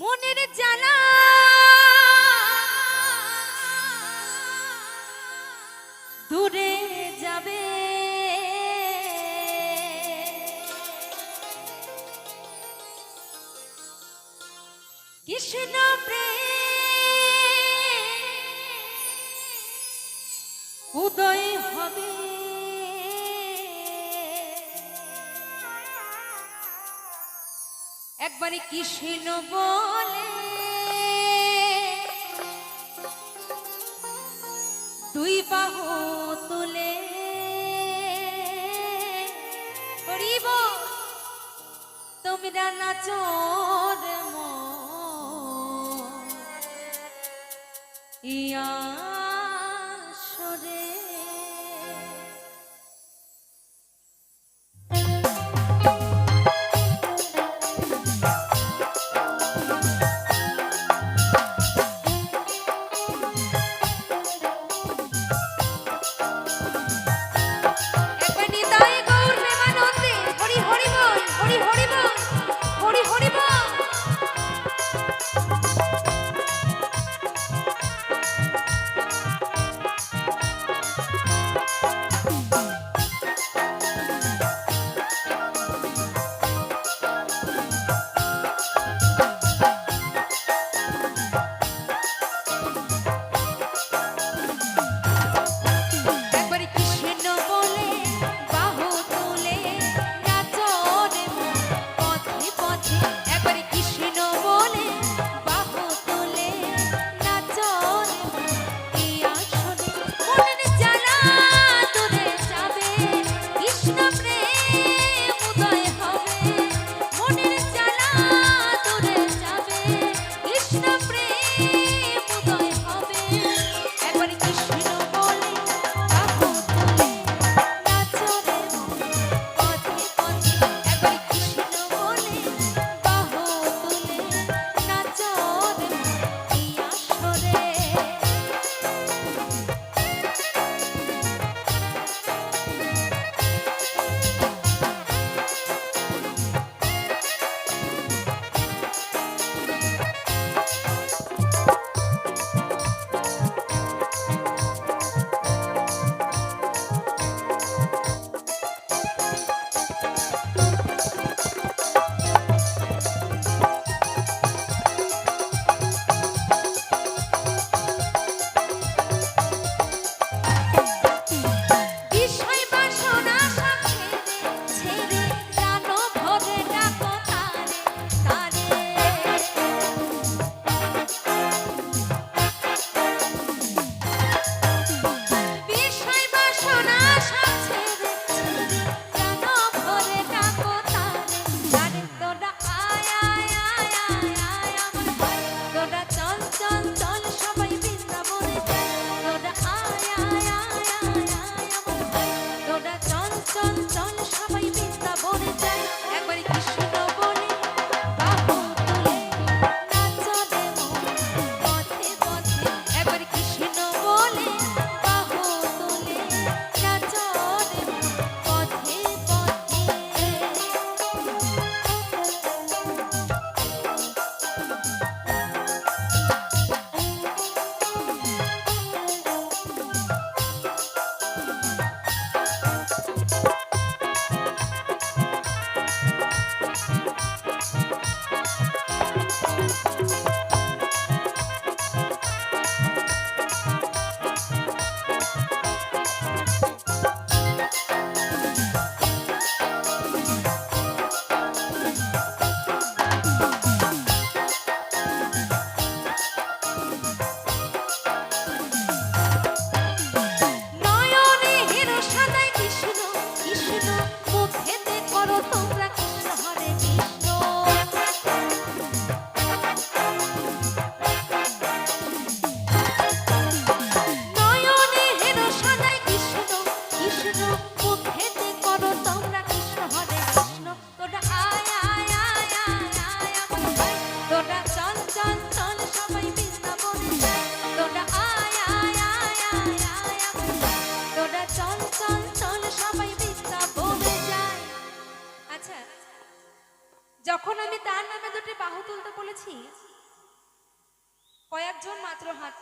মনের জানা দূরে যাবে। কৃষ্ণ প্রেম উদয় হবে। একবারে কৃষ্ণ শুকরানা চোর ইয়া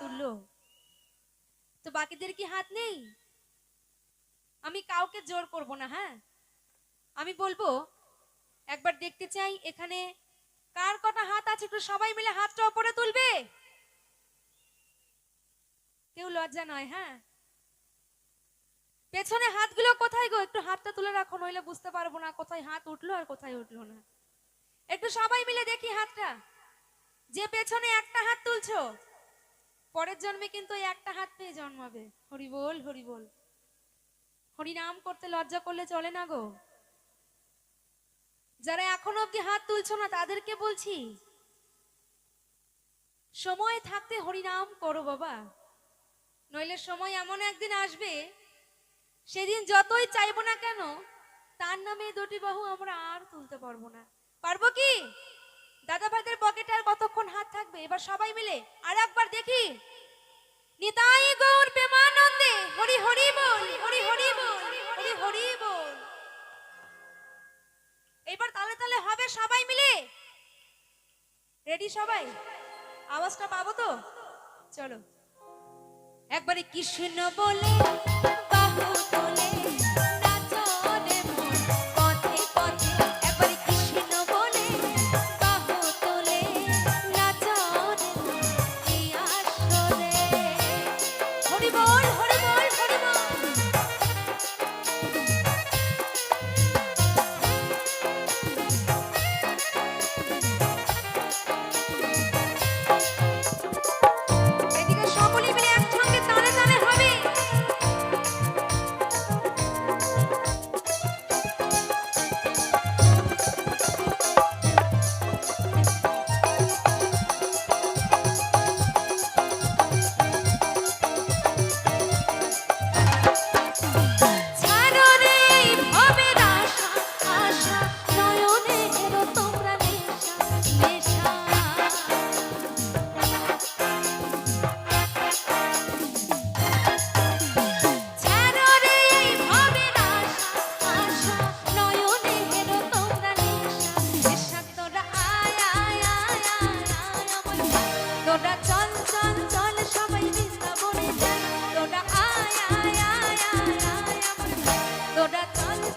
তুললো। তো বাকিদের কি হাত নেই? আমি কাউকে জোর করব না হ্যাঁ? আমি বলব, একবার দেখতে চাই এখানে কার কটা হাত আছে, একটু সবাই মিলে হাতটা ওপরে তুলবে। কেউ লজ্জা নয় হ্যাঁ? পেছনে হাতগুলো কোথায় গো? একটু হাতটা তুলে রাখো, নইলে বুঝতে পারব না কোথায় হাত উঠল আর কোথায় উঠল না। একটু সবাই মিলে দেখি হাতটা। যে পেছনে একটা হাত তুলছো পরের জন্মে কিন্তু ওই একটা হাত পেয়ে জন্মাবে। হরি বল হরি বল। হরি নাম করতে লজ্জা করলে চলে না গো। যারা এখনও অব্দি হাত তুলছো না, তাদেরকে বলছি, সময় থাকতে হরিনাম করো বাবা। নইলে সময় এমন একদিন আসবে, সেদিন যতই চাইব না কেন, তার নামে দুটি বাহু আমরা আর তুলতে পারব না। পারব কি? দাদা পকেটে আর কতক্ষণ হাত থাকবে? এবার সবাই মিলে আর একবার দেখি। নিতাই গৌর প্রেমানন্দে, হরি হরি বল, হরি হরি বল, হরি হরি বল। এবার তালে তালে হবে সবাই মিলে। রেডি সবাই? আওয়াজটা পাবো তো? চলো। একবারে কৃষ্ণ বলে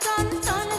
চঞ্চল